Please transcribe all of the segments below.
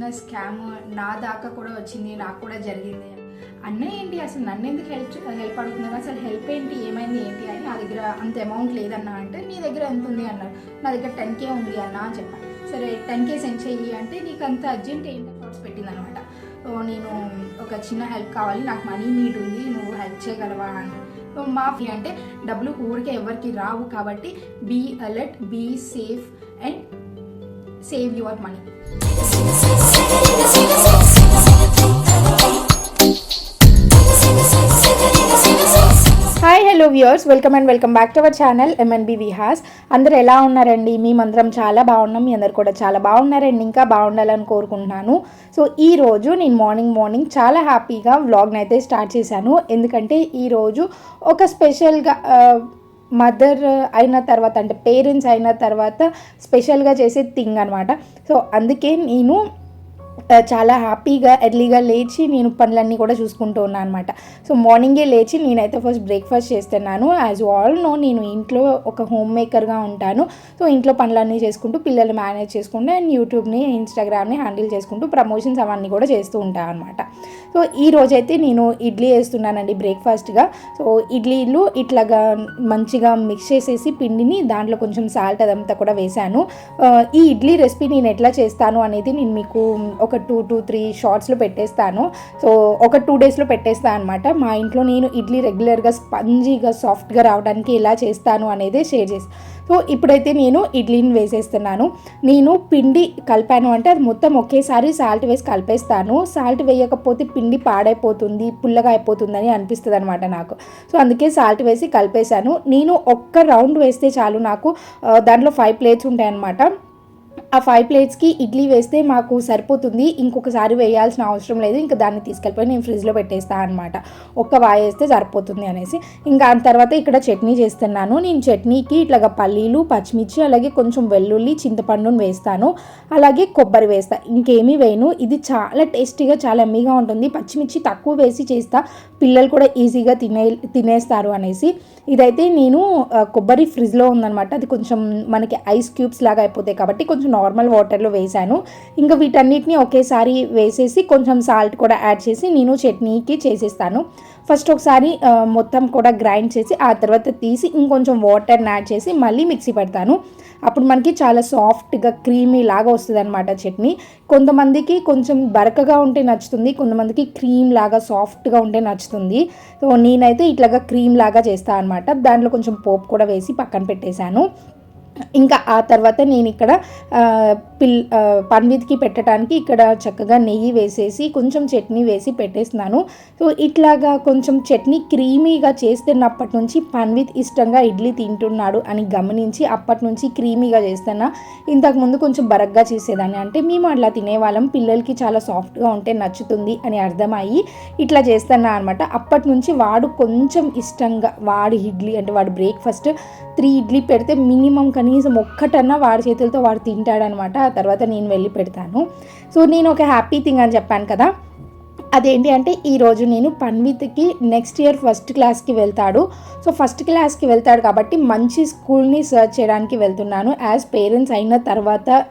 చిన్న స్కామ్ నా దాకా కూడా వచ్చింది నాకు కూడా జరిగింది. అన్నయ్య ఏంటి? అసలు నన్ను ఎందుకు హెల్ప్ హెల్ప్ అడుగుతున్నారు? అసలు హెల్ప్ ఏంటి? ఏమైంది? ఏంటి? అని నా దగ్గర అంత అమౌంట్ లేదన్నా అంటే నీ దగ్గర ఎంత ఉంది? అన్నారు. నా దగ్గర టెన్ కే ఉంది అన్నా అని చెప్పాను సరే టెన్ కే సెండ్ చెయ్యి అంటే నీకు అంత అర్జెంట్ ఏంటి థాట్స్ పెట్టింది అనమాట సో నేను ఒక చిన్న హెల్ప్ కావాలి. నాకు మనీ నీడ్ ఉంది. నువ్వు హెల్ప్ చేయగలవా? అని సో మా ఫీ అంటే డబ్బులు ఊరికే ఎవరికి రావు కాబట్టి be alert be safe and save your money hi hello viewers welcome and welcome back to our channel M N B Vihas అందరు ఎలా ఉన్నారండి? మీ మందరం చాలా బాగున్నాం. మీ అందరు కూడా చాలా బాగున్నారండి. ఇంకా బాగుండాలని కోరుకుంటున్నాను. సో ఈ రోజు నేను మార్నింగ్ మార్నింగ్ చాలా హ్యాపీగా వ్లాగ్ని అయితే స్టార్ట్ చేశాను. ఎందుకంటే ఈరోజు ఒక స్పెషల్గా మదర్ అయిన తర్వాత అంటే పేరెంట్స్ అయిన తర్వాత స్పెషల్గా చేసే థింగ్ అనమాట సో అందుకే నేను చాలా హ్యాపీగా ఎర్లీగా లేచి నేను పనులన్నీ కూడా చూసుకుంటూ ఉన్నాను అనమాట సో మార్నింగే లేచి నేనైతే ఫస్ట్ బ్రేక్ఫాస్ట్ చేస్తున్నాను. యాజ్ ఆల్ నో నేను ఇంట్లో ఒక హోమ్ మేకర్గా ఉంటాను. సో ఇంట్లో పనులన్నీ చేసుకుంటూ పిల్లలు మేనేజ్ చేసుకుంటూ అండ్ యూట్యూబ్ని ఇన్స్టాగ్రామ్ని హ్యాండిల్ చేసుకుంటూ ప్రమోషన్స్ అవన్నీ కూడా చేస్తూ ఉంటాను అనమాట సో ఈ రోజైతే నేను ఇడ్లీ వేస్తున్నానండి బ్రేక్ఫాస్ట్గా. సో ఇడ్లీలు ఇట్లాగా మంచిగా మిక్స్ చేసేసి పిండిని దాంట్లో కొంచెం సాల్ట్ అదంతా కూడా వేశాను. ఈ ఇడ్లీ రెసిపీ నేను ఎట్లా చేస్తాను అనేది నేను మీకు ఒక టూ టూ త్రీ షార్ట్స్లో పెట్టేస్తాను. సో ఒక టూ డేస్లో పెట్టేస్తాను అనమాట మా ఇంట్లో నేను ఇడ్లీ రెగ్యులర్గా స్పంజీగా సాఫ్ట్గా రావడానికి ఎలా చేస్తాను అనేది షేర్ చేస్తాను సో ఇప్పుడైతే నేను ఇడ్లీని వేసేస్తున్నాను. నేను పిండి కలిపాను అంటే అది మొత్తం ఒకేసారి సాల్ట్ వేసి కలిపేస్తాను. సాల్ట్ వేయకపోతే పిండి పాడైపోతుంది పుల్లగా అయిపోతుందని అనిపిస్తుంది అనమాట నాకు. సో అందుకే సాల్ట్ వేసి కలిపేశాను. నేను ఒక్క రౌండ్ వేస్తే చాలు నాకు దాంట్లో ఫైవ్ ప్లేట్స్ ఉంటాయన్నమాట. ఆ ఫైవ్ ప్లేట్స్కి ఇడ్లీ వేస్తే మాకు సరిపోతుంది. ఇంకొకసారి వేయాల్సిన అవసరం లేదు. ఇంకా దాన్ని తీసుకెళ్ళిపోయి నేను ఫ్రిడ్జ్లో పెట్టేస్తాను అనమాట ఒక్క వాయి వేస్తే సరిపోతుంది అనేసి. ఇంకా దాని తర్వాత ఇక్కడ చట్నీ చేస్తున్నాను. నేను చట్నీకి ఇట్లాగా పల్లీలు పచ్చిమిర్చి అలాగే కొంచెం వెల్లుల్లి చింతపండుని వేస్తాను. అలాగే కొబ్బరి వేస్తా. ఇంకేమీ వేయను. ఇది చాలా టేస్టీగా చాలా ఎమ్మీగా ఉంటుంది. పచ్చిమిర్చి తక్కువ వేసి చేస్తా. పిల్లలు కూడా ఈజీగా తినే తినేస్తారు అనేసి. ఇదైతే నేను కొబ్బరి ఫ్రిడ్జ్లో ఉందనమాట అది కొంచెం మనకి ఐస్ క్యూబ్స్ లాగా అయిపోతాయి కాబట్టి కొంచెం నార్మల్ వాటర్లో వేశాను. ఇంకా వీటన్నిటిని ఒకేసారి వేసేసి కొంచెం సాల్ట్ కూడా యాడ్ చేసి నేను చట్నీకి చేసేస్తాను. ఫస్ట్ ఒకసారి మొత్తం కూడా గ్రైండ్ చేసి ఆ తర్వాత తీసి ఇంకొంచెం వాటర్ని యాడ్ చేసి మళ్ళీ మిక్సీ పెడతాను. అప్పుడు మనకి చాలా సాఫ్ట్గా క్రీమీ లాగా వస్తుంది అనమాట చట్నీ. కొంతమందికి కొంచెం బరకగా ఉంటే నచ్చుతుంది కొంతమందికి క్రీమ్ లాగా సాఫ్ట్గా ఉంటే నచ్చుతుంది. సో నేనైతే ఇట్లాగా క్రీమ్ లాగా చేస్తాను అనమాట దాంట్లో కొంచెం పోపు కూడా వేసి పక్కన పెట్టేశాను. ఇంకా ఆ తర్వాత నేను ఇక్కడ పిల్ పన్విత్కి పెట్టడానికి ఇక్కడ చక్కగా నెయ్యి వేసేసి కొంచెం చట్నీ వేసి పెట్టేస్తున్నాను. సో ఇట్లాగా కొంచెం చట్నీ క్రీమీగా చేస్తున్నప్పటి నుంచి పన్విత్ ఇష్టంగా ఇడ్లీ తింటున్నాడు అని గమనించి అప్పటి నుంచి క్రీమీగా చేస్తున్నా. ఇంతకుముందు కొంచెం బరగ్గా చేసేదాన్ని. అంటే మేము అట్లా తినేవాళ్ళం. పిల్లలకి చాలా సాఫ్ట్గా ఉంటే నచ్చుతుంది అని అర్థమయ్యి ఇట్లా చేస్తున్నా అనమాట అప్పటి నుంచి వాడు కొంచెం ఇష్టంగా వాడి ఇడ్లీ అంటే వాడు బ్రేక్ఫాస్ట్ త్రీ ఇడ్లీ పెడితే మినిమం కనీసం ఒక్కటన్నా వాడి చేతులతో వాడు తింటాడనమాట. ఆ తర్వాత నేను వెళ్ళి పెడతాను. సో నేను ఒక హ్యాపీ థింగ్ అని చెప్పాను కదా. అదేంటి అంటే ఈరోజు నేను పన్విత్కి నెక్స్ట్ ఇయర్ ఫస్ట్ క్లాస్కి వెళ్తాడు. సో ఫస్ట్ క్లాస్కి వెళ్తాడు కాబట్టి మంచి స్కూల్ని సర్చ్ చేయడానికి వెళ్తున్నాను. యాజ్ పేరెంట్స్ అయిన తర్వాత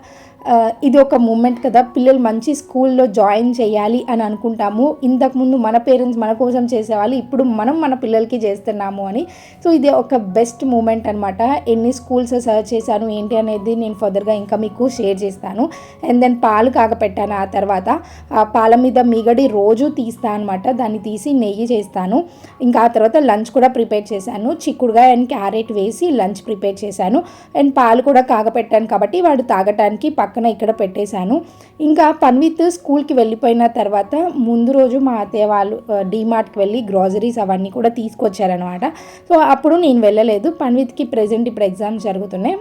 ఇది ఒక మూమెంట్ కదా. పిల్లలు మంచి స్కూల్లో జాయిన్ చేయాలి అని అనుకుంటాము. ఇంతకుముందు మన పేరెంట్స్ మన కోసం చేసేవాళ్ళు ఇప్పుడు మనం మన పిల్లలకి చేస్తున్నాము అని. సో ఇది ఒక బెస్ట్ మూమెంట్ అనమాట ఎన్ని స్కూల్స్ సర్చ్ చేశాను ఏంటి అనేది నేను ఫర్దర్గా ఇంకా మీకు షేర్ చేస్తాను. అండ్ దెన్ పాలు కాగపెట్టాను ఆ తర్వాత. ఆ పాల మీద మిగడి రోజు తీస్తాను అనమాట దాన్ని తీసి నెయ్యి చేస్తాను. ఇంకా ఆ తర్వాత లంచ్ కూడా ప్రిపేర్ చేశాను. చిక్కుడుగా అండ్ క్యారెట్ వేసి లంచ్ ప్రిపేర్ చేశాను. అండ్ పాలు కూడా కాగపెట్టాను కాబట్టి వాడు తాగటానికి పక్కన ఇక్కడ పెట్టేశాను. ఇంకా పన్విత్ స్కూల్కి వెళ్ళిపోయిన తర్వాత ముందు రోజు మా అత్తయ్య వాళ్ళు డీమార్ట్కి వెళ్ళి గ్రాసరీస్ అవన్నీ కూడా తీసుకొచ్చారనమాట సో అప్పుడు నేను వెళ్ళలేదు. పన్విత్కి ప్రజెంట్ ఇప్పుడు ఎగ్జామ్స్ జరుగుతున్నాయి.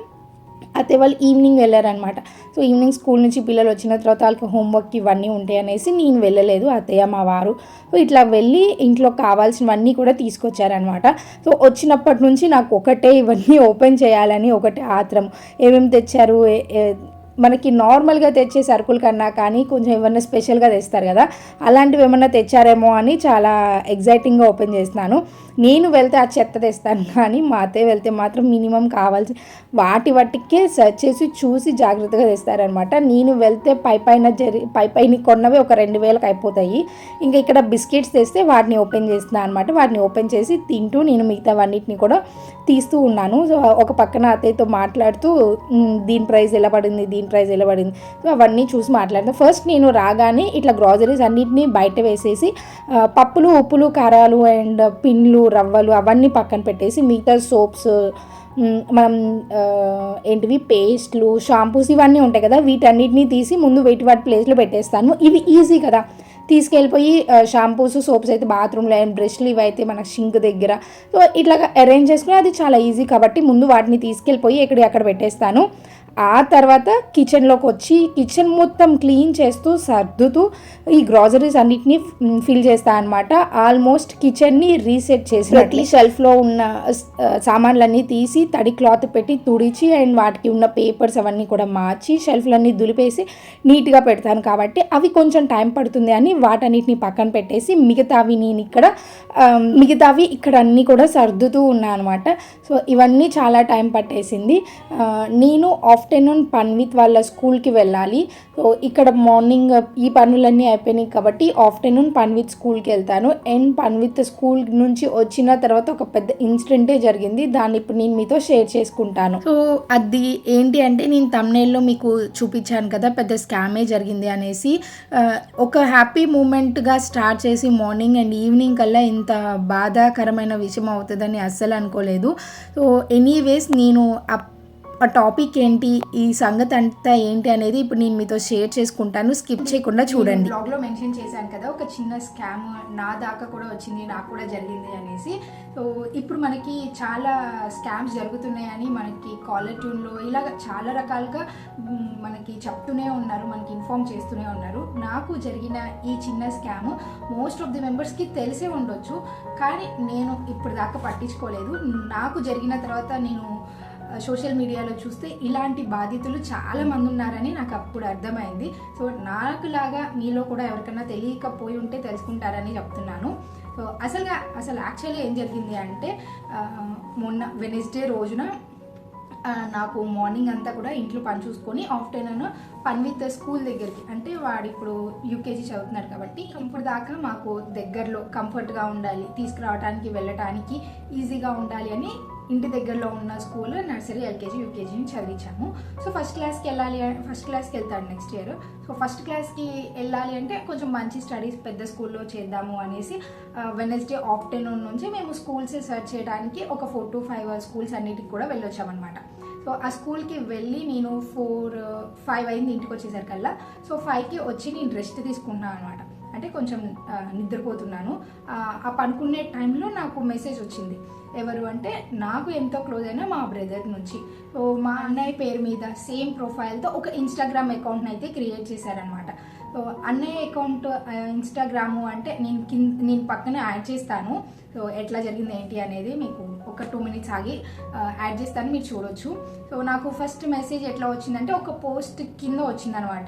అత్తయ్య వాళ్ళు ఈవినింగ్ వెళ్ళారనమాట సో ఈవినింగ్ స్కూల్ నుంచి పిల్లలు వచ్చిన తర్వాత వాళ్ళకి హోంవర్క్ ఇవన్నీ ఉంటాయి అనేసి నేను వెళ్ళలేదు. అత్తయ్య మా వారు. సో ఇట్లా వెళ్ళి ఇంట్లో కావాల్సినవన్నీ కూడా తీసుకొచ్చారనమాట సో వచ్చినప్పటి నుంచి నాకు ఒకటే ఇవన్నీ ఓపెన్ చేయాలని ఒకటే ఆత్రం. ఏమేమి తెచ్చారు మనకి నార్మల్గా తెచ్చే సరుకుల కన్నా కానీ కొంచెం ఏమన్నా స్పెషల్గా తెస్తారు కదా అలాంటివి ఏమన్నా తెచ్చారేమో అని చాలా ఎగ్జైటింగ్గా ఓపెన్ చేస్తున్నాను. నేను వెళ్తే ఆ చెత్త తెస్తాను కానీ మా అత్తయ్య వెళ్తే మాత్రం మినిమం కావాల్సి వాటి వాటికే సెర్చ్ చేసి చూసి జాగ్రత్తగా తెస్తారనమాట నేను వెళ్తే పై పైన జరి పై పైన కొన్నవి ఒక రెండు వేలకు అయిపోతాయి. ఇంకా ఇక్కడ బిస్కెట్స్ తెస్తే వాటిని ఓపెన్ చేస్తున్నాను అనమాట వాటిని ఓపెన్ చేసి తింటూ నేను మిగతావన్నిటిని కూడా తీస్తూ ఉన్నాను. సో ఒక పక్కన అత్తయ్యతో మాట్లాడుతూ దీని ప్రైస్ ఎలా పడింది దీని ప్రైస్ ఎలా పడింది? సో అవన్నీ చూసి మాట్లాడతాను ఫస్ట్ నేను రాగానే ఇట్లా గ్రాసరీస్ అన్నిటినీ బయట వేసేసి పప్పులు ఉప్పులు కారాలు అండ్ పిన్లు రవ్వలు అవన్నీ పక్కన పెట్టేసి మిగతా సోప్స్ మనం ఏంటివి? పేస్ట్లు షాంపూస్ ఇవన్నీ ఉంటాయి కదా వీటన్నిటిని తీసి ముందు వెయిట్ వాటి ప్లేస్లో పెట్టేస్తాను. ఇవి ఈజీ కదా. తీసుకెళ్ళిపోయి షాంపూస్ సోప్స్ అయితే బాత్రూమ్లో అండ్ బ్రష్లు ఇవి అయితే మన షింక్ దగ్గర. సో ఇట్లా అరేంజ్ చేసుకుని అది చాలా ఈజీ కాబట్టి ముందు వాటిని తీసుకెళ్ళిపోయి ఎక్కడి అక్కడ పెట్టేస్తాను. ఆ తర్వాత కిచెన్లోకి వచ్చి కిచెన్ మొత్తం క్లీన్ చేస్తూ సర్దుతూ ఈ గ్రాసరీస్ అన్నిటినీ ఫిల్ చేస్తా అనమాట ఆల్మోస్ట్ కిచెన్ని రీసెట్ చేసి ప్రతి షెల్ఫ్లో ఉన్న సామాన్లన్నీ తీసి తడి క్లాత్ పెట్టి తుడిచి అండ్ వాటికి ఉన్న పేపర్స్ అవన్నీ కూడా మార్చి షెల్ఫ్లన్నీ దులిపేసి నీట్గా పెడతాను కాబట్టి అవి కొంచెం టైం పడుతుంది అని వాటన్నిటిని పక్కన పెట్టేసి మిగతావి నేను ఇక్కడ మిగతావి ఇక్కడ అన్నీ కూడా సర్దుతూ ఉన్నా అనమాట సో ఇవన్నీ చాలా టైం పట్టేసింది. నేను ఆఫ్ ఆఫ్టర్నూన్ పన్విత్ వాళ్ళ స్కూల్కి వెళ్ళాలి. సో ఇక్కడ మార్నింగ్ ఈ పనులన్నీ అయిపోయినాయి కాబట్టి ఆఫ్టర్నూన్ పన్విత్ స్కూల్కి వెళ్తాను. అండ్ పన్విత్ స్కూల్ నుంచి వచ్చిన తర్వాత ఒక పెద్ద ఇన్సిడెంటే జరిగింది. దాన్ని ఇప్పుడు నేను మీతో షేర్ చేసుకుంటాను. సో అది ఏంటి అంటే నేను తమ్నేల్లో మీకు చూపించాను కదా పెద్ద స్కామే జరిగింది అనేసి. ఒక హ్యాపీ మూమెంట్గా స్టార్ట్ చేసి మార్నింగ్ అండ్ ఈవినింగ్ కల్లా ఇంత బాధాకరమైన విషయం అవుతుందని అస్సలు అనుకోలేదు. సో ఎనీవేస్ నేను అప్ ఆ టాపిక్ ఏంటి? ఈ సంగతి అంతా ఏంటి అనేది ఇప్పుడు నేను మీతో షేర్ చేసుకుంటాను. స్కిప్ చేయకుండా చూడండి. బ్లాగ్లో మెన్షన్ చేశాను కదా ఒక చిన్న స్కామ్ నా దాకా కూడా వచ్చింది నాకు కూడా జరిగింది అనేసి. సో ఇప్పుడు మనకి చాలా స్కామ్స్ జరుగుతున్నాయని మనకి కాలర్ ట్యూన్లో ఇలాగ చాలా రకాలుగా మనకి చెప్తూనే ఉన్నారు మనకి ఇన్ఫామ్ చేస్తూనే ఉన్నారు. నాకు జరిగిన ఈ చిన్న స్కామ్ మోస్ట్ ఆఫ్ ది మెంబర్స్కి తెలిసే ఉండొచ్చు. కానీ నేను ఇప్పుడు దాకా పట్టించుకోలేదు. నాకు జరిగిన తర్వాత నేను సోషల్ మీడియాలో చూస్తే ఇలాంటి బాధితులు చాలా మంది ఉన్నారని నాకు అప్పుడు అర్థమైంది. సో నాకులాగా మీలో కూడా ఎవరికైనా తెలియకపోయి ఉంటే తెలుసుకుంటారని చెప్తున్నాను. సో అసలుగా అసలు యాక్చువల్లీ ఏం జరిగింది అంటే మొన్న వెనస్డే రోజున నాకు మార్నింగ్ అంతా కూడా ఇంట్లో పని చూసుకొని ఆఫ్టర్నూన్ పని విత్ స్కూల్ దగ్గరికి అంటే వాడు ఇప్పుడు యూకేజీ చదువుతున్నాడు కాబట్టి ఇప్పుడు దాకా మాకు దగ్గరలో కంఫర్ట్గా ఉండాలి తీసుకురావడానికి వెళ్ళటానికి ఈజీగా ఉండాలి అని ఇంటి దగ్గరలో ఉన్న స్కూల్ నర్సరీ ఎల్కేజీ యూకేజీని చదివించాము. సో ఫస్ట్ క్లాస్కి వెళ్ళాలి ఫస్ట్ క్లాస్కి వెళ్తాడు నెక్స్ట్ ఇయర్ సో ఫస్ట్ క్లాస్కి వెళ్ళాలి అంటే కొంచెం మంచి స్టడీస్ పెద్ద స్కూల్లో చేద్దాము అనేసి వెనస్డే ఆఫ్టర్నూన్ నుంచి మేము స్కూల్స్ సెర్చ్ చేయడానికి ఒక ఫోర్ టు ఫైవ్ స్కూల్స్ అన్నిటికి కూడా వెళ్ళొచ్చామన్నమాట. సో ఆ స్కూల్కి వెళ్ళి నేను ఫోర్ ఫైవ్ అయింది ఇంటికి వచ్చేసరికల్లా. సో ఫైవ్కి వచ్చి నేను రెస్ట్ తీసుకున్నాను అనమాట అంటే కొంచెం నిద్రపోతున్నాను. ఆ, పడుకునే పనుకునే టైంలో నాకు మెసేజ్ వచ్చింది. ఎవరు అంటే నాకు ఎంతో క్లోజ్ అయిన మా బ్రదర్ నుంచి. మా అన్నయ్య పేరు మీద సేమ్ ప్రొఫైల్తో ఒక ఇన్స్టాగ్రామ్ అకౌంట్ని అయితే క్రియేట్ చేశారనమాట అన్నయ్య అకౌంట్ ఇన్స్టాగ్రాము అంటే నేను కింద నేను పక్కనే యాడ్ చేస్తాను. సో ఎట్లా జరిగింది ఏంటి అనేది మీకు ఒక టూ మినిట్స్ ఆగి యాడ్ చేస్తాను మీరు చూడొచ్చు. సో నాకు ఫస్ట్ మెసేజ్ ఎట్లా వచ్చిందంటే ఒక పోస్ట్ కింద వచ్చిందనమాట.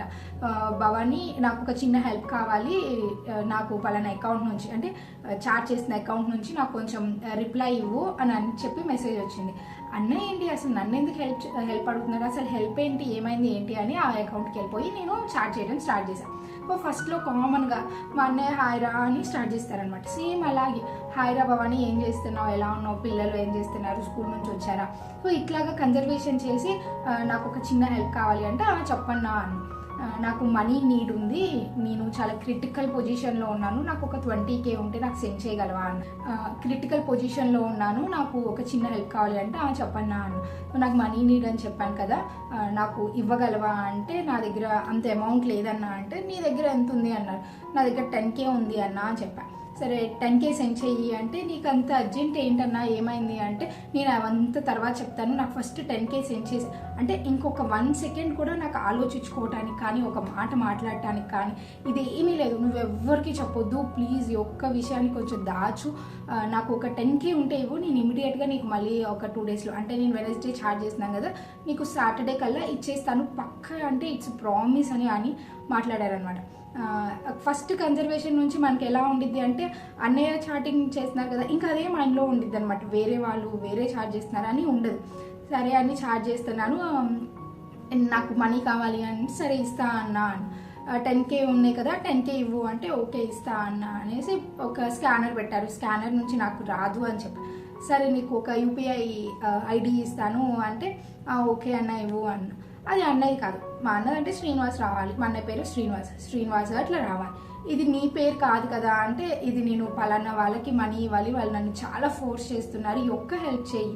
భవానీ నాకు ఒక చిన్న హెల్ప్ కావాలి. నాకు పలానా అకౌంట్ నుంచి అంటే చార్ట్ చేసిన అకౌంట్ నుంచి నాకు కొంచెం రిప్లై ఇవ్వు అని అని చెప్పి మెసేజ్ వచ్చింది. అన్నయ్య ఏంటి? అసలు నన్ను ఎందుకు హెల్ప్ హెల్ప్ అడుగుతున్నారు అసలు హెల్ప్ ఏంటి? ఏమైంది? ఏంటి? అని ఆ అకౌంట్కి వెళ్ళిపోయి నేను చార్జ్ చేయడం స్టార్ట్ చేశాను ఫస్ట్లో కామన్గా మా అన్నయ్య హాయ్రా అని స్టార్ట్ చేస్తారనమాట సేమ్ అలాగే హాయ్రా భవాని ఏం చేస్తున్నావు? ఎలా ఉన్నావు? పిల్లలు ఏం చేస్తున్నారు? స్కూల్ నుంచి వచ్చారా? సో ఇట్లాగా కన్జర్వేషన్ చేసి నాకు ఒక చిన్న హెల్ప్ కావాలి అంటే "ఆ, చెప్పన్నా అని. నాకు మనీ నీడ్ ఉంది. నేను చాలా క్రిటికల్ పొజిషన్లో ఉన్నాను. నాకు ఒక ట్వంటీ కే ఉంటే నాకు సెండ్ చేయగలవా అని. క్రిటికల్ పొజిషన్లో ఉన్నాను. నాకు ఒక చిన్న హెల్ప్ కావాలి అంటే "ఆ, చెప్పన్నా నాకు మనీ నీడ్ అని చెప్పాను కదా. నాకు ఇవ్వగలవా అంటే నా దగ్గర అంత అమౌంట్ లేదన్నా అంటే నీ దగ్గర ఎంత ఉంది అన్నారు నా దగ్గర టెన్ కే ఉంది అన్నా అని చెప్పాను సరే టెన్ కే సెండ్ చెయ్యి అంటే నీకు అంత అర్జెంట్ ఏంటన్నా ఏమైంది అంటే నేను అవంతా తర్వాత చెప్తాను. నాకు ఫస్ట్ టెన్ కే సెండ్ చేసి అంటే ఇంకొక వన్ సెకండ్ కూడా నాకు ఆలోచించుకోవటానికి కానీ ఒక మాట మాట్లాడటానికి కానీ ఇది ఏమీ లేదు. నువ్వు ఎవ్వరికి చెప్పొద్దు. ప్లీజ్ ఈ ఒక్క విషయాన్ని కొంచెం దాచు. నాకు ఒక టెన్ కే ఉంటే ఇవ్వు. నేను ఇమీడియట్గా నీకు మళ్ళీ ఒక టూ డేస్లో అంటే నేను వెనస్డే ఛార్జ్ చేస్తున్నాను కదా నీకు సాటర్డే కల్లా ఇచ్చేస్తాను. పక్క అంటే ఇట్స్ ప్రామిస్ అని అని మాట్లాడారనమాట ఫస్ట్ కన్జర్వేషన్ నుంచి మనకి ఎలా ఉండిద్ది అంటే అన్నయ్య చాటింగ్ చేస్తున్నారు కదా ఇంకా అదే మైండ్లో ఉండిద్ది అనమాట వేరే వాళ్ళు వేరే చార్జ్ చేస్తున్నారు అని ఉండదు. సరే అని ఛార్జ్ చేస్తున్నాను. నాకు మనీ కావాలి అని సరే ఇస్తా అన్నా. టెన్ కే ఉన్నాయి కదా టెన్ కే ఇవ్వు అంటే ఓకే ఇస్తా అన్న అనేసి ఒక స్కానర్ పెట్టారు. స్కానర్ నుంచి నాకు రాదు అని చెప్పి సరే నీకు ఒక యూపీఐ ఐడి ఇస్తాను అంటే ఓకే అన్న ఇవ్వు అన్న. అది అన్నయ్య కాదు. మా అన్నది అంటే శ్రీనివాస్ రావాలి. మా అన్నయ్య పేరు శ్రీనివాస్. శ్రీనివాస్ అట్లా రావాలి. ఇది నీ పేరు కాదు కదా అంటే ఇది నేను పలానా వాళ్ళకి మనీ ఇవ్వాలి. వాళ్ళు నన్ను చాలా ఫోర్స్ చేస్తున్నారు. ఈ ఒక్క హెల్ప్ చేయి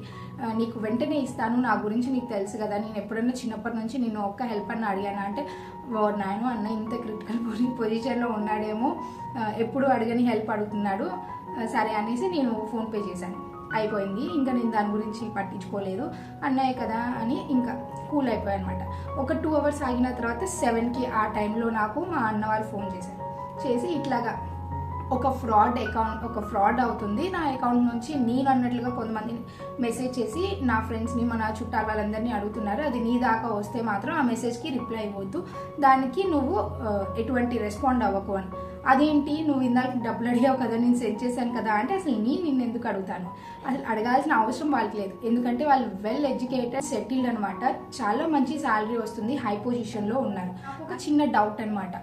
నీకు వెంటనే ఇస్తాను నా గురించి నీకు తెలుసు కదా నేను ఎప్పుడైనా చిన్నప్పటి నుంచి నేను ఒక్క హెల్ప్ అని అడిగాను? అంటే నాయను నాయన అన్న ఇంత క్రిటికల్ పొజిషన్లో ఉన్నాడేమో ఎప్పుడు అడగని హెల్ప్ అడుగుతున్నాడు సరే అనేసి నేను ఫోన్పే చేశాను. అయిపోయింది ఇంకా నేను దాని గురించి పట్టించుకోలేదు అన్నయ్య కదా అని ఇంకా కూల్ అయిపోయాయి అనమాట ఒక టూ అవర్స్ ఆగిన తర్వాత సెవెన్కి ఆ టైంలో నాకు మా అన్న వాళ్ళు ఫోన్ చేశారు. చేసి ఇట్లాగా ఒక ఫ్రాడ్ అకౌంట్ ఒక ఫ్రాడ్ అవుతుంది. నా అకౌంట్ నుంచి నేను అన్నట్లుగా కొంతమందిని మెసేజ్ చేసి నా ఫ్రెండ్స్ని మన చుట్టాల వాళ్ళందరినీ అడుగుతున్నారు. అది నీ దాకా వస్తే మాత్రం ఆ మెసేజ్కి రిప్లై ఇవ్వద్దు. దానికి నువ్వు ఎటువంటి రెస్పాండ్ అవ్వకు అని. అదేంటి? నువ్వు ఇందాక డబ్బులు అడిగావు కదా నేను సెండ్ చేశాను కదా అంటే అసలు నేను నిన్ను ఎందుకు అడుగుతాను? అసలు అడగాల్సిన అవసరం వాళ్ళకి లేదు. ఎందుకంటే వాళ్ళు వెల్ ఎడ్యుకేటెడ్ సెటిల్డ్ అనమాట చాలా మంచి శాలరీ వస్తుంది హై పొజిషన్లో ఉన్నారు. ఒక చిన్న డౌట్ అనమాట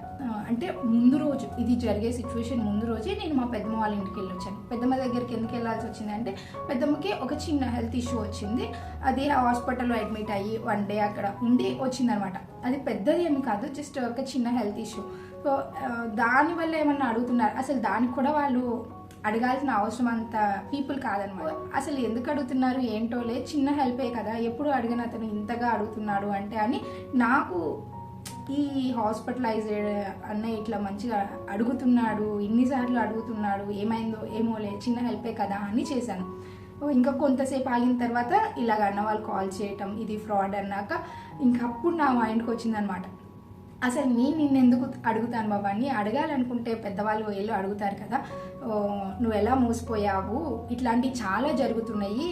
అంటే ముందు రోజు ఇది జరిగే సిచ్యువేషన్ ముందు రోజే నేను మా పెద్దమ్మ వాళ్ళ ఇంటికి వెళ్ళి వచ్చాను పెద్దమ్మ దగ్గరికి ఎందుకు వెళ్ళాల్సి వచ్చింది అంటే పెద్దమ్మకి ఒక చిన్న హెల్త్ ఇష్యూ వచ్చింది. అది హాస్పిటల్లో అడ్మిట్ అయ్యి వన్ డే అక్కడ ఉండి వచ్చిందనమాట. అది పెద్దది ఏమి కాదు జస్ట్ ఒక చిన్న హెల్త్ ఇష్యూ సో దానివల్ల ఏమన్నా అడుగుతున్నారు? అసలు దానికి కూడా వాళ్ళు అడగాల్సిన అవసరం అంత పీపుల్ కాదనమాట. అసలు ఎందుకు అడుగుతున్నారు? ఏంటోలే చిన్న హెల్పే కదా. ఎప్పుడు అడిగిన అతను ఇంతగా అడుగుతున్నాడు అంటే అని నాకు ఈ హాస్పిటలైజ్డ్ అన్న ఇట్లా మంచిగా అడుగుతున్నాడు ఇన్నిసార్లు అడుగుతున్నాడు ఏమైందో ఏమోలే చిన్న హెల్పే కదా అని చేశాను. ఓ, ఇంకా కొంతసేపు ఆగిన తర్వాత ఇలాగ అన్న వాళ్ళు కాల్ చేయటం ఇది ఫ్రాడ్ అన్నాక ఇంకా అప్పుడు నా మైండ్కి వచ్చిందనమాట. అసలు నేను నిన్ను ఎందుకు అడుగుతాను బాబా? అని అడగాలనుకుంటే పెద్దవాళ్ళు వీళ్ళు అడుగుతారు కదా. నువ్వు ఎలా మోసిపోయావు? ఇట్లాంటివి చాలా జరుగుతున్నాయి.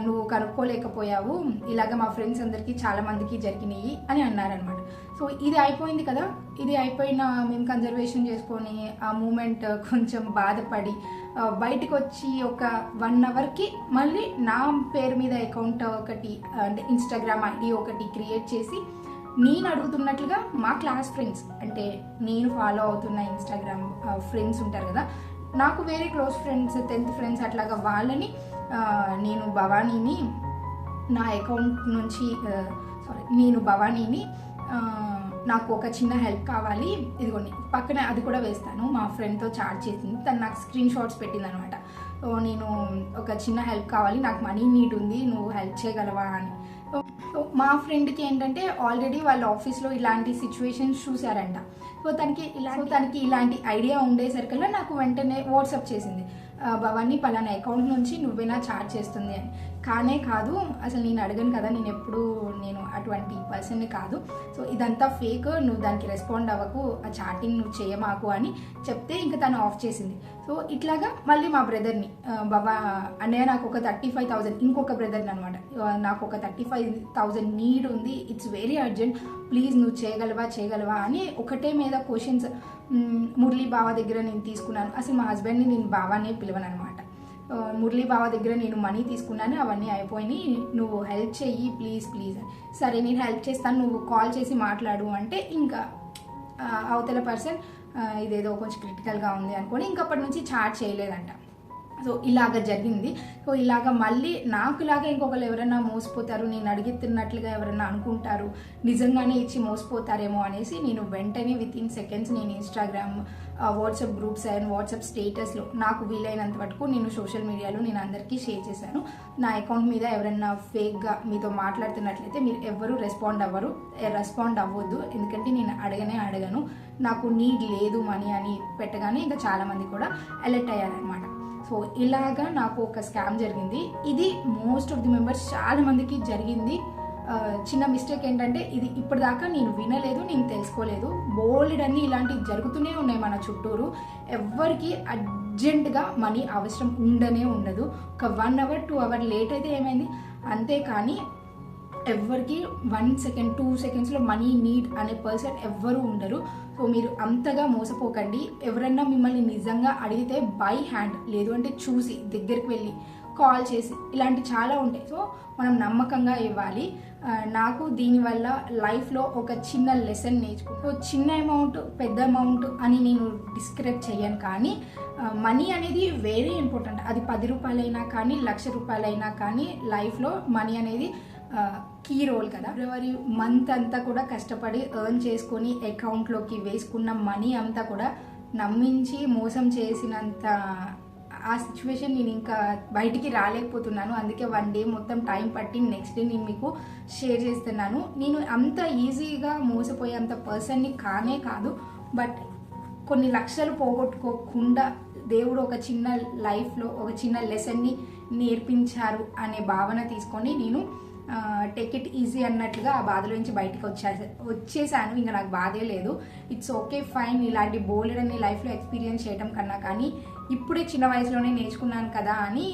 నువ్వు కనుక్కోలేకపోయావు. ఇలాగ మా ఫ్రెండ్స్ అందరికీ చాలామందికి జరిగినాయి అని అన్నారనమాట. సో ఇది అయిపోయింది కదా? ఇది అయిపోయిన మేము కన్జర్వేషన్ చేసుకొని ఆ మూమెంట్ కొంచెం బాధపడి బయటకు వచ్చి ఒక వన్ అవర్కి మళ్ళీ నా పేరు మీద అకౌంట్ ఒకటి అంటే ఇన్స్టాగ్రామ్ ఐడి ఒకటి క్రియేట్ చేసి నేను అడుగుతున్నట్లుగా మా క్లాస్ ఫ్రెండ్స్ అంటే నేను ఫాలో అవుతున్న ఇన్స్టాగ్రామ్ ఫ్రెండ్స్ ఉంటారు కదా? నాకు వేరే క్లోజ్ ఫ్రెండ్స్ టెన్త్ ఫ్రెండ్స్ అట్లాగా వాళ్ళని నేను భవానీని నా అకౌంట్ నుంచి సారీ నేను భవానీని నాకు ఒక చిన్న హెల్ప్ కావాలి. ఇదిగోండి పక్కన అది కూడా వేస్తాను. మా ఫ్రెండ్తో చార్జ్ చేసింది. తను నాకు స్క్రీన్ షాట్స్ పెట్టింది అనమాట నేను ఒక చిన్న హెల్ప్ కావాలి. నాకు మనీ నీడ్ ఉంది. నువ్వు హెల్ప్ చేయగలవా అని. మా ఫ్రెండ్కి ఏంటంటే ఆల్రెడీ వాళ్ళ ఆఫీస్లో ఇలాంటి సిచ్యువేషన్స్ చూసారంట సో తనకి ఇలా తనకి ఇలాంటి ఐడియా ఉండేసరికల్లా నాకు వెంటనే వాట్సాప్ చేసింది. భవాన్ని భవానీ పలానా అకౌంట్ నుంచి నువ్వేనా చార్జ్ చేస్తుంది అని. కానే కాదు అసలు నేను అడగను కదా నేను ఎప్పుడు నేను అటువంటి పర్సన్ కాదు. సో ఇదంతా ఫేక్ నువ్వు దానికి రెస్పాండ్ అవ్వకు ఆ చాటింగ్ నువ్వు చేయమాకు అని చెప్తే ఇంకా తను ఆఫ్ చేసింది. సో ఇట్లాగా మళ్ళీ మా బ్రదర్ని బాబా అన్నయ్య నాకు ఒక థర్టీ ఫైవ్ థౌజండ్ ఇంకొక బ్రదర్ని అనమాట నాకు ఒక థర్టీ ఫైవ్ థౌజండ్ నీడ్ ఉంది ఇట్స్ వెరీ అర్జెంట్ ప్లీజ్ నువ్వు చేయగలవా చేయగలవా అని ఒకటే మీద క్వశ్చన్స్ మురళీ బావ దగ్గర నేను తీసుకున్నాను. అసలు మా హస్బెండ్ని నేను బావానే పిలవను అనమాట మురళీ బావ దగ్గర నేను మనీ తీసుకున్నాను అవన్నీ అయిపోయినాయి. నువ్వు హెల్ప్ చెయ్యి ప్లీజ్ ప్లీజ్ సరే నేను హెల్ప్ చేస్తాను నువ్వు కాల్ చేసి మాట్లాడు అంటే ఇంకా అవతల పర్సన్ ఇదేదో కొంచెం క్రిటికల్గా ఉంది అనుకొని ఇంకప్పటి నుంచి చాట్ చేయలేదంట. సో ఇలాగ జరిగింది. సో ఇలాగ మళ్ళీ నాకులాగా ఇంకొకరు ఎవరైనా మోసపోతారు నేను అడుగుతున్నట్లుగా ఎవరైనా అనుకుంటారు నిజంగానే ఇచ్చి మోసపోతారేమో అనేసి నేను వెంటనే విత్ ఇన్ సెకండ్స్ నేను Instagram WhatsApp groups and WhatsApp స్టేటస్లో నాకు వీలైనంత వరకు నేను సోషల్ మీడియాలో నేను అందరికీ షేర్ చేశాను. నా అకౌంట్ మీద ఎవరైనా ఫేక్గా మీతో మాట్లాడుతున్నట్లయితే మీరు ఎవరు రెస్పాండ్ అవ్వరు రెస్పాండ్ అవ్వద్దు. ఎందుకంటే నేను అడగనే అడగను. నాకు నీడ్ లేదు మనీ అని పెట్టగానే ఇంకా చాలామంది కూడా అలర్ట్ అయ్యారనమాట సో ఇలాగా నాకు ఒక స్కామ్ జరిగింది. ఇది మోస్ట్ ఆఫ్ ది మెంబర్స్ చాలా మందికి జరిగింది. చిన్న మిస్టేక్ ఏంటంటే ఇది ఇప్పటిదాకా నేను వినలేదు నేను తెలుసుకోలేదు. బోల్డ్ అన్ని ఇలాంటివి జరుగుతూనే ఉన్నాయి మన చుట్టూరు. ఎవ్వరికి అర్జెంటుగా మనీ అవసరం ఉండనే ఉండదు. ఒక one hour two hour late అయితే ఏమైంది? అంతే కానీ ఎవ్వరికి వన్ సెకండ్ టూ సెకండ్స్లో మనీ నీడ్ అనే పర్సన్ ఎవ్వరూ ఉండరు. సో మీరు అంతగా మోసపోకండి. ఎవరన్నా మిమ్మల్ని నిజంగా అడిగితే బై హ్యాండ్ లేదు అంటే చూసి దగ్గరికి వెళ్ళి కాల్ చేసి ఇలాంటి చాలా ఉంటాయి. సో మనం నమ్మకంగా ఇవ్వాలి. నాకు దీనివల్ల లైఫ్లో ఒక చిన్న లెసన్ నేర్చుకో చిన్న అమౌంట్ పెద్ద అమౌంట్ అని నేను డిస్క్రైబ్ చేయను కానీ మనీ అనేది వెరీ ఇంపార్టెంట్ అది పది రూపాయలైనా కానీ లక్ష రూపాయలైనా కానీ లైఫ్లో మనీ అనేది కీ రోల్ కదా. ఫిబ్రవరి మంత్ అంతా కూడా కష్టపడి ఎర్న్ చేసుకొని అకౌంట్లోకి వేసుకున్న మనీ అంతా కూడా నమ్మించి మోసం చేసినంత ఆ సిచ్యువేషన్ నేను ఇంకా బయటికి రాలేకపోతున్నాను. అందుకే వన్ డే మొత్తం టైం పట్టి నెక్స్ట్ డే నేను మీకు షేర్ చేస్తున్నాను. నేను అంత ఈజీగా మోసపోయే అంత పర్సన్ని కానే కాదు. బట్ కొన్ని లక్షలు పోగొట్టుకోకుండా దేవుడు ఒక చిన్న లైఫ్లో ఒక చిన్న లెసన్ని నేర్పించారు అనే భావన తీసుకొని నేను టేక్ ఇట్ ఈజీ అన్నట్లుగా ఆ బాధలోంచి బయటకు వచ్చే వచ్చేసాను. ఇంకా నాకు బాధే లేదు. ఇట్స్ ఓకే ఫైన్ ఇలాంటి బోల్డ్ అని లైఫ్లో ఎక్స్పీరియన్స్ చేయడం కన్నా కానీ ఇప్పుడే చిన్న వయసులోనే నేర్చుకున్నాను కదా అని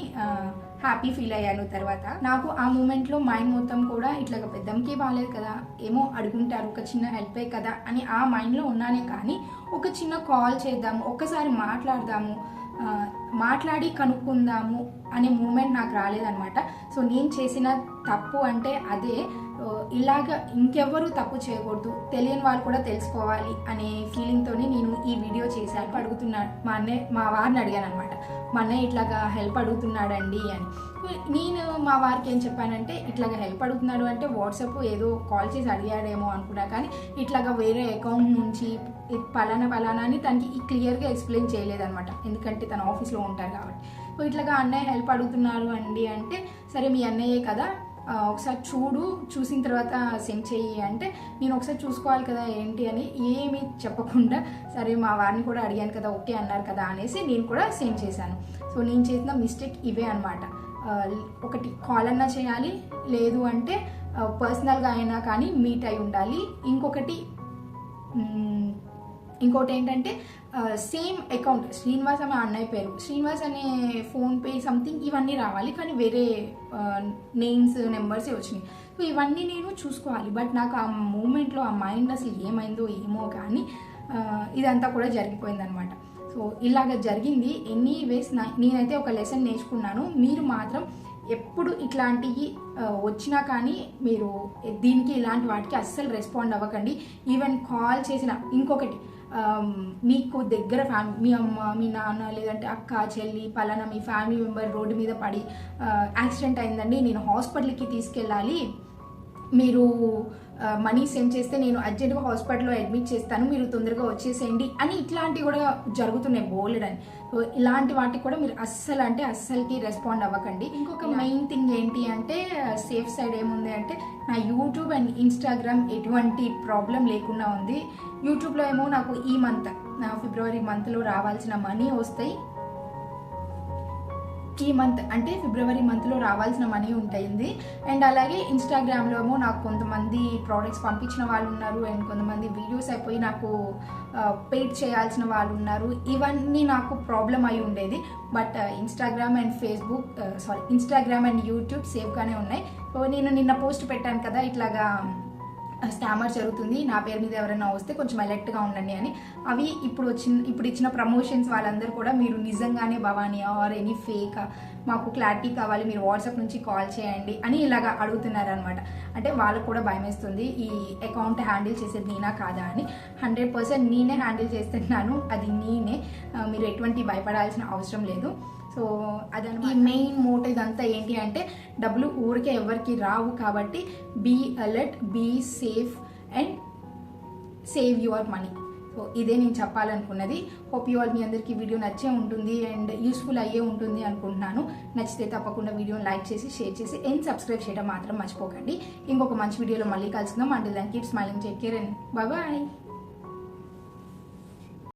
హ్యాపీ ఫీల్ అయ్యాను తర్వాత. నాకు ఆ మూమెంట్లో మైండ్ మొత్తం కూడా ఇట్లా పెద్దంకే బాగాలేదు కదా. ఏమో అడుగుంటారు ఒక చిన్న హెల్పే కదా అని ఆ మైండ్లో ఉన్నానే కానీ ఒక చిన్న కాల్ చేద్దాము ఒక్కసారి మాట్లాడదాము మాట్లాడి కనుక్కుందాము అనే మూమెంట్ నాకు రాలేదనమాట సో నేను చేసిన తప్పు అంటే అదే ఇలాగ ఇంకెవ్వరూ తప్పు చేయకూడదు తెలియని వాళ్ళు కూడా తెలుసుకోవాలి అనే ఫీలింగ్తోనే నేను ఈ వీడియో చేశాను. అడుగుతున్నాడు మా అన్నయ్య మా వారిని అడిగాను అనమాట మా అన్నయ్య ఇట్లాగా హెల్ప్ అడుగుతున్నాడండి అని. నేను మా వారికి ఏం చెప్పానంటే ఇట్లాగా హెల్ప్ అడుగుతున్నాడు అంటే వాట్సాప్ ఏదో కాల్ చేసి అడిగాడేమో అనుకున్నా కానీ ఇట్లాగా వేరే అకౌంట్ నుంచి పలానా పలానా అని తనకి క్లియర్గా ఎక్స్ప్లెయిన్ చేయలేదనమాట ఎందుకంటే తన ఆఫీస్లో ఉంటారు కాబట్టి. ఇట్లాగా అన్నయ్య హెల్ప్ అడుగుతున్నారు అండి అంటే సరే మీ అన్నయ్యే కదా ఒకసారి చూడు చూసిన తర్వాత సెండ్ చెయ్యి అంటే నేను ఒకసారి చూసుకోవాలి కదా ఏంటి అని ఏమీ చెప్పకుండా సరే మా వారిని కూడా అడిగాను కదా ఓకే అన్నారు కదా అనేసి నేను కూడా సెండ్ చేశాను. సో నేను చేసిన మిస్టేక్ ఇవే అనమాట ఒకటి కాల్ అన్నా చేయాలి లేదు అంటే పర్సనల్గా అయినా కానీ మీట్ అయి ఉండాలి. ఇంకొకటి ఇంకోటి ఏంటంటే సేమ్ అకౌంట్ శ్రీనివాస్ అనే అన్నయ్య పేరు. శ్రీనివాస్ అనే ఫోన్పే సంథింగ్ ఇవన్నీ రావాలి కానీ వేరే నేమ్స్ నెంబర్సే వచ్చినాయి. సో ఇవన్నీ నేను చూసుకోవాలి. బట్ నాకు ఆ మూమెంట్లో ఆ మైండ్ అసలు ఏమైందో ఏమో కానీ ఇదంతా కూడా జరిగిపోయిందనమాట. సో ఇలాగ జరిగింది. ఎనీ వేస్ నా నేనైతే ఒక లెసన్ నేర్చుకున్నాను. మీరు మాత్రం ఎప్పుడు ఇట్లాంటివి వచ్చినా కానీ మీరు దీనికి ఇలాంటి వాటికి అస్సలు రెస్పాండ్ అవ్వకండి. ఈవెన్ కాల్ చేసిన ఇంకొకటి Um, మీకు దగ్గర ఫ్యామిలీ మీ అమ్మ మీ నాన్న లేదంటే అక్క చెల్లి పలానా మీ ఫ్యామిలీ మెంబర్ రోడ్డు మీద పడి uh, యాక్సిడెంట్ అయిందండి. నేను హాస్పిటల్కి తీసుకెళ్ళాలి. మీరు మనీ సెండ్ చేస్తే నేను అర్జెంట్గా హాస్పిటల్లో అడ్మిట్ చేస్తాను మీరు తొందరగా వచ్చేసేయండి అని ఇట్లాంటివి కూడా జరుగుతున్నాయి బోలెడ్ అని. సో ఇలాంటి వాటికి కూడా మీరు అస్సలు అంటే అస్సలకి రెస్పాండ్ అవ్వకండి. ఇంకొక మెయిన్ థింగ్ ఏంటి అంటే సేఫ్ సైడ్ ఏముంది అంటే నా యూట్యూబ్ అండ్ ఇన్స్టాగ్రామ్ ఎటువంటి ప్రాబ్లం లేకుండా ఉంది. యూట్యూబ్లో ఏమో నాకు ఈ మంత్ నా ఫిబ్రవరి మంత్లో రావాల్సిన మనీ వస్తాయి. ఈ మంత్ అంటే ఫిబ్రవరి మంత్లో రావాల్సిన మనీ ఉంటాయింది అండ్ అలాగే ఇన్స్టాగ్రామ్లో ఏమో నాకు కొంతమంది ప్రోడక్ట్స్ పంపించిన వాళ్ళు ఉన్నారు. అండ్ కొంతమంది వీడియోస్ అయిపోయి నాకు పెయిడ్ చేయాల్సిన వాళ్ళు ఉన్నారు. ఇవన్నీ నాకు ప్రాబ్లం అయి ఉండేది. But Instagram and Facebook sorry Instagram and YouTube సేఫ్గానే ఉన్నాయి. సో నేను నిన్న పోస్ట్ పెట్టాను కదా ఇట్లాగా స్టామర్ జరుగుతుంది. నా పేరు మీద ఎవరైనా వస్తే కొంచెం అలర్ట్గా ఉండండి అని. అవి ఇప్పుడు వచ్చిన ఇప్పుడు ఇచ్చిన ప్రమోషన్స్ వాళ్ళందరూ కూడా మీరు నిజంగానే భవానీ ఆర్ ఎనీ ఫేక్ మాకు క్లారిటీ కావాలి మీరు వాట్సాప్ నుంచి కాల్ చేయండి అని ఇలాగా అడుగుతున్నారు అనమాట అంటే వాళ్ళకు కూడా భయం వేస్తుంది ఈ అకౌంట్ హ్యాండిల్ చేసేది నేనా కాదా అని. హండ్రెడ్ పర్సెంట్ నేనే హ్యాండిల్ చేస్తున్నాను అది నేనే. మీరు ఎటువంటి భయపడాల్సిన అవసరం లేదు. సో అదనమాట. ఈ మెయిన్ మోటో ఇదంతా ఏంటి అంటే డబ్బులు ఊరికే ఎవరికి రావు కాబట్టి be alert be safe and save your money so ఇదే నేను చెప్పాలనుకున్నది. హోప్ యూ ఆల్ మీ అందరికీ వీడియో నచ్చే ఉంటుంది అండ్ యూస్ఫుల్ అయ్యే ఉంటుంది అనుకుంటున్నాను. నచ్చితే తప్పకుండా వీడియోని లైక్ చేసి షేర్ చేసి అండ్ సబ్స్క్రైబ్ చేయడం మాత్రం మర్చిపోకండి. ఇంకొక మంచి వీడియోలో మళ్ళీ కలుసుకుందాం. అండ్ దాన్ని keep smiling take care and bye